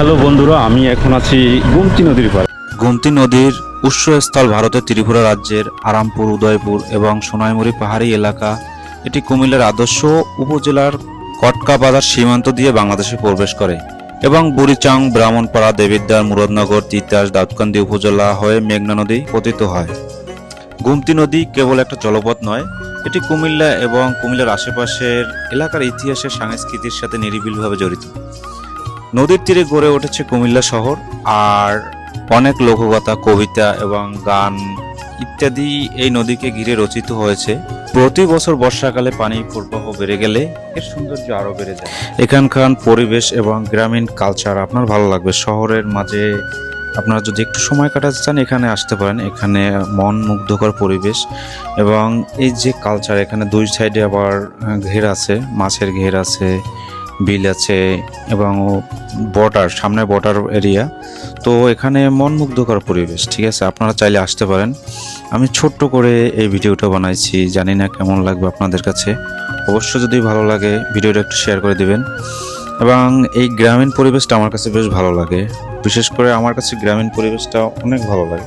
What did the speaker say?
Hello বন্ধুরা, আমি এখন আছি গুমতি নদীর পাড়ে। গোমতী নদীর উৎসস্থল ভারতের ত্রিপুরা রাজ্যের আরামপুর, উদয়পুর এবং সোনাইমুড়ি পাহাড়ি এলাকা। এটি কুমিল্লার আদর্শ উপজেলার কটকা বাজার সীমান্ত দিয়ে বাংলাদেশে প্রবেশ করে এবং বুড়িচাং, ব্রাহ্মণপাড়া, দেবিদ্বার, মুরাদনগর, তিতাস, দাউদকান্দি উপজেলা হয়ে মেঘনা নদী পতিত হয়। গুমতি নদী কেবল একটা জলপথ নয়, এটি কুমিল্লা এবং কুমিল্লার আশেপাশের এলাকার ইতিহাসের সংস্কৃতির সাথে নিরিবিলভাবে জড়িত। নদীর তীরে গড়ে উঠেছে কুমিল্লা শহর আর অনেক লোকগাথা, কবিতা এবং গান ইত্যাদি এই নদীকে ঘিরে রচিত হয়েছে। প্রতি বছর বর্ষাকালে পানি প্রবাহ বেড়ে গেলে এর সৌন্দর্য আরও বেড়ে যায়। এখানকার পরিবেশ এবং গ্রামীণ কালচার আপনার ভালো লাগবে। শহরের মাঝে আপনারা যদি একটু সময় কাটাতে চান, এখানে আসতে পারেন। এখানে মন মুগ্ধকর পরিবেশ এবং এই যে কালচার, এখানে দুই সাইডে আবার ঘের আছে, মাছের ঘের আছে বিল আছে এবং বর্ডার, সামনে বর্ডার এরিয়া। তো এখানে মন মুগ্ধকর পরিবেশ, ঠিক আছে? আপনারা চাইলে আসতে পারেন। আমি ছোট্ট করে এই ভিডিওটা বানাইছি, জানি না কেমন লাগবে আপনাদের কাছে। অবশ্য যদি ভালো লাগে, ভিডিওটা একটু শেয়ার করে দিবেন। এবং এই গ্রামীণ পরিবেশটা আমার কাছে বেশ ভালো লাগে। বিশেষ করে আমার কাছে গ্রামীণ পরিবেশটা অনেক ভালো লাগে।